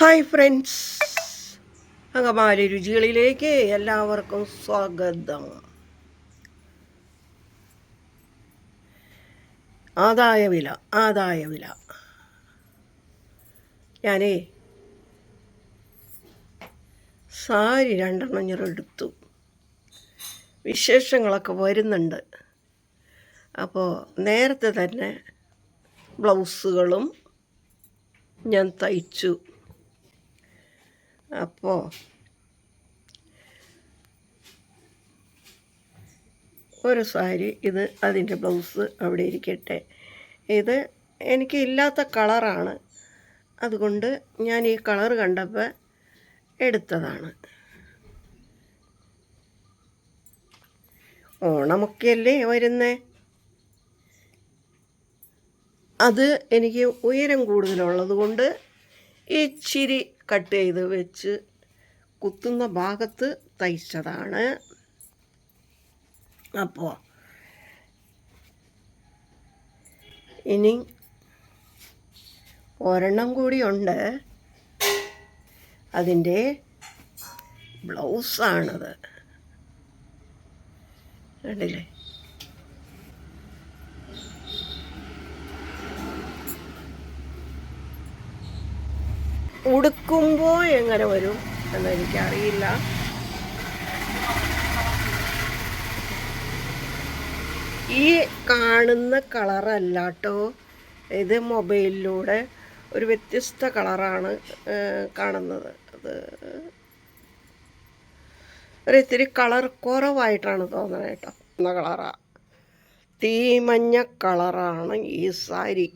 Hi friends Angamaly രുചികളിലേക്ക് എല്ലാവർക്കും സ്വാഗതം. ആദായ വില ആദായ വില. ഞാനേ സാരി രണ്ടെണ്ണം ഞാൻ എടുത്തു. വിശേഷങ്ങളൊക്കെ വരുന്നുണ്ട്. അപ്പോൾ നേരത്തെ തന്നെ ബ്ലൗസുകളും ഞാൻ തയ്ച്ചു. അപ്പോൾ ഒരു സാരി ഇത് അതിന്റെ ബ്ലൗസ് അവിടെ ഇരിക്കട്ടെ. ഇത് എനിക്ക് ഇല്ലാത്ത കളറാണ്. അതുകൊണ്ട് ഞാൻ ഈ കളർ കണ്ടപ്പോൾ എടുത്തതാണ്. ഓണമൊക്കെയല്ലേ വരുന്നേ? അത് എനിക്ക് ഉയരം കൂടുതലുള്ളത് കൊണ്ട് ഇച്ചിരി കട്ട് ചെയ്ത് വെച്ച് കുത്തുന്ന ഭാഗത്ത് തയ്ച്ചതാണ്. അപ്പോൾ ഇനി ഒരെണ്ണം കൂടിയുണ്ട് അതിന്റെ ബ്ലൗസാണത്. കണ്ടില്ലേ? ഉടുക്കുമ്പോൾ എങ്ങനെ വരും എന്ന് എനിക്കറിയില്ല ഈ കാണുന്ന കളറല്ല കേട്ടോ ഇത് മൊബൈലിലൂടെ ഒരു വ്യത്യസ്ത കളറാണ് കാണുന്നത്. അത് ഒരു ഇത്തിരി കളർ കുറവായിട്ടാണ് തോന്നുന്നത് കേട്ടോ. എന്ന കളറാണ് തീമഞ്ഞ കളറാണ് ഈ സാരി.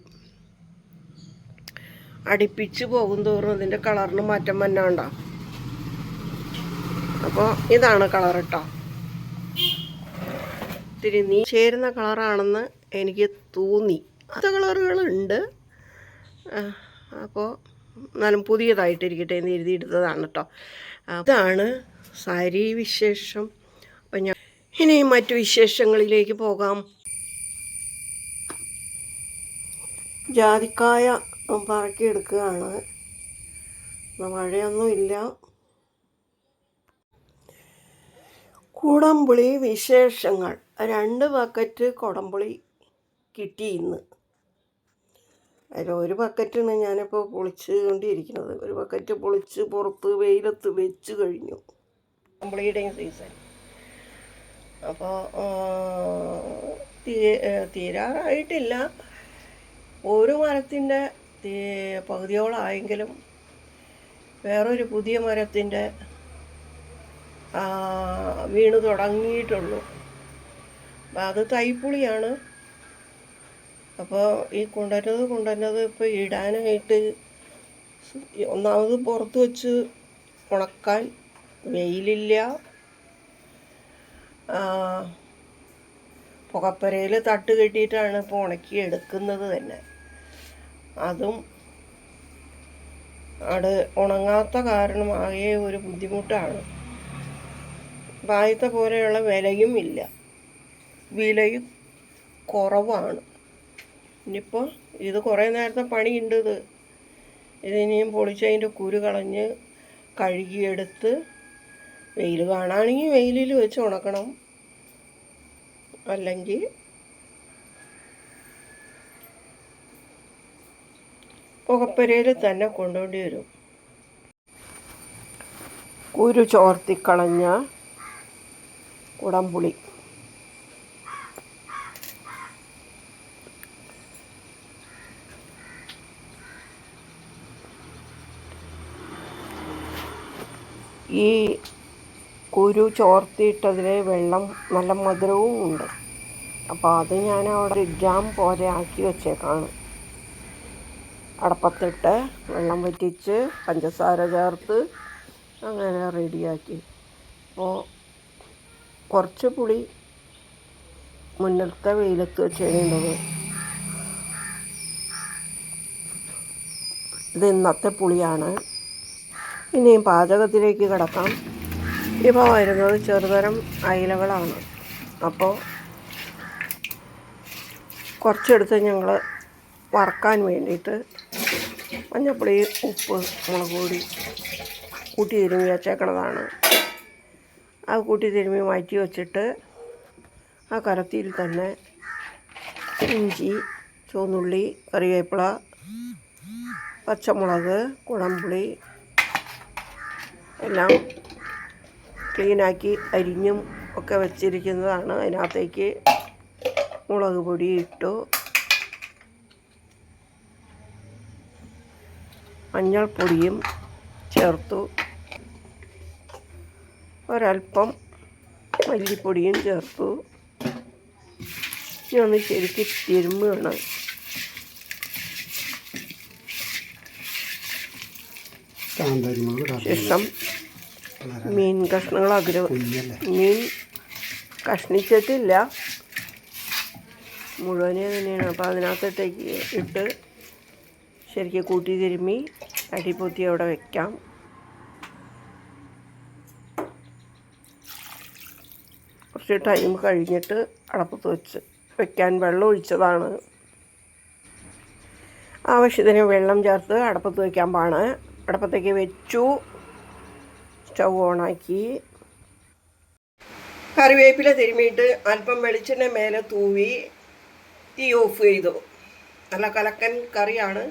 അടുപ്പിച്ച് പോകും തോറും അതിന്റെ കളറിന് മാറ്റം വന്നാണ്ടോ. അപ്പോൾ ഇതാണ് കളർ കേട്ടോ ഇത്തിരി നീ ചേരുന്ന കളറാണെന്ന് എനിക്ക് തോന്നി. അത് കളറുകളുണ്ട്. അപ്പോൾ എന്നാലും പുതിയതായിട്ടിരിക്കട്ടെ എന്ന് എഴുതിയെടുത്തതാണ് കേട്ടോ അതാണ് സാരി വിശേഷം. അപ്പം ഞാൻ ഇനി മറ്റു വിശേഷങ്ങളിലേക്ക് പോകാം. ജാതിക്കായ പറക്കിയെടുക്കുകയാണ് മഴയൊന്നുമില്ല. കുടംപുളി വിശേഷങ്ങൾ. രണ്ട് ബക്കറ്റ് കുടംപുളി കിട്ടി ഇന്ന്. അതിൽ ഒരു ബക്കറ്റാണ് ഞാനിപ്പോൾ പൊളിച്ച് കൊണ്ടിരിക്കുന്നത് ഒരു ബക്കറ്റ് പൊളിച്ച് പുറത്ത് വെയിലത്ത് വെച്ച് കഴിഞ്ഞു. കുടംപുളിയുടെയും സീസൺ. അപ്പോൾ തീരാറായിട്ടില്ല. ഒരു മരത്തിന്റെ തീ പകുതിയോളമായെങ്കിലും വേറൊരു പുതിയ മരത്തിന്റെ വീണ് തുടങ്ങിയിട്ടുള്ളൂ. അത് തൈപ്പുളിയാണ്. അപ്പോൾ ഈ കൊണ്ടുവരുന്നത് കൊണ്ടുവരുന്നത് ഇപ്പോൾ ഇടാനായിട്ട് ഒന്നാമത് പുറത്ത് വെച്ച് ഉണക്കാൻ വെയിലില്ല. പുകപ്പരയിൽ തട്ട് കെട്ടിയിട്ടാണ് ഇപ്പോൾ ഉണക്കി എടുക്കുന്നത് തന്നെ. അതും അത് ഉണങ്ങാത്ത കാരണം ഒരു ബുദ്ധിമുട്ടാണ്. ആദ്യത്തെ പോലെയുള്ള വിലയും ഇല്ല. വിലയും കുറവാണ്. ഇനിയിപ്പോൾ ഇത് കുറേ നേരത്തെ പണിയുണ്ട് ഇത്. ഇതിനിയും പൊളിച്ച് അതിന്റെ കുരു കളഞ്ഞ് കഴുകിയെടുത്ത് വെയിൽ കാണുകയാണെങ്കിൽ വെയിലിൽ വെച്ച് ഉണക്കണം. അല്ലെങ്കിൽ പുകപ്പരയിൽ തന്നെ കൊണ്ടുകൊണ്ടി വരും കുരു ചോർത്തിക്കളഞ്ഞ കുടംപുളി. ഈ കുരു ചോർത്തിയിട്ടതിലെ വെള്ളം നല്ല മധുരവും ഉണ്ട്. അപ്പോൾ അത് ഞാൻ അവിടെ ജാം പോലെ ആക്കി വെച്ചേക്കാണ്. അടപ്പത്തിട്ട് വെള്ളം വറ്റിച്ച് പഞ്ചസാര ചേർത്ത് അങ്ങനെ റെഡിയാക്കി. അപ്പോൾ കുറച്ച് പുളി മുന്നിലത്തെ വെയിലത്ത് വെച്ചിരുന്നത് ഇത് ഇന്നത്തെ പുളിയാണ്. ഇനിയും പാചകത്തിലേക്ക് കിടക്കാം. ഇപ്പോൾ വരുന്നത് ചെറുതരം അയിലകളാണ്. അപ്പോൾ കുറച്ചെടുത്ത് ഞങ്ങൾ വറക്കാൻ വേണ്ടിയിട്ട് മഞ്ഞപ്പൊടി ഉപ്പ് മുളക് പൊടി കൂട്ടി തിരുമ്മി വെച്ചേക്കണതാണ്. അത് കൂട്ടി തിരുമ്മി മാറ്റി വച്ചിട്ട് ആ കരത്തിയിൽ തന്നെ ഇഞ്ചി ചുവന്നുള്ളി കറിവേപ്പില പച്ചമുളക് കുടംപുളി എല്ലാം ക്ലീനാക്കി അരിഞ്ഞും ഒക്കെ വെച്ചിരിക്കുന്നതാണ്. അതിനകത്തേക്ക് മുളക് പൊടി ഇട്ടു. മഞ്ഞൾപ്പൊടിയും ചേർത്തു. ഒരൽപ്പം മല്ലിപ്പൊടിയും ചേർത്തു. ഇനി ഒന്ന് ശരിക്ക് തിരുമ്മുകയാണ് ശേഷം മീൻ കഷ്ണങ്ങൾ അഗ്ര മീൻ കഷ്ണിച്ചിട്ടില്ല. മുഴുവനെ തന്നെയാണ്. അപ്പോൾ അതിനകത്തേക്ക് ഇട്ട് ശരിക്കും കൂട്ടി തിരുമ്മി അടിപൊത്തി അവിടെ വെക്കാം. കുറച്ച് ടൈം കഴിഞ്ഞിട്ട് അടപ്പത്ത് വെച്ച് വെക്കാൻ വെള്ളം ഒഴിച്ചതാണ്. ആവശ്യത്തിന് വെള്ളം ചേർത്ത് അടപ്പത്ത് വയ്ക്കാൻ പാണ് അടപ്പത്തേക്ക് വെച്ചു. സ്റ്റൗ ഓണാക്കി. കറിവേപ്പില തിരുമ്മിയിട്ട് അല്പം വെളിച്ചെണ്ണ മേലെ തൂവി തീ ഓഫ് ചെയ്തു. നല്ല കലക്കൻ കറിയാണ്.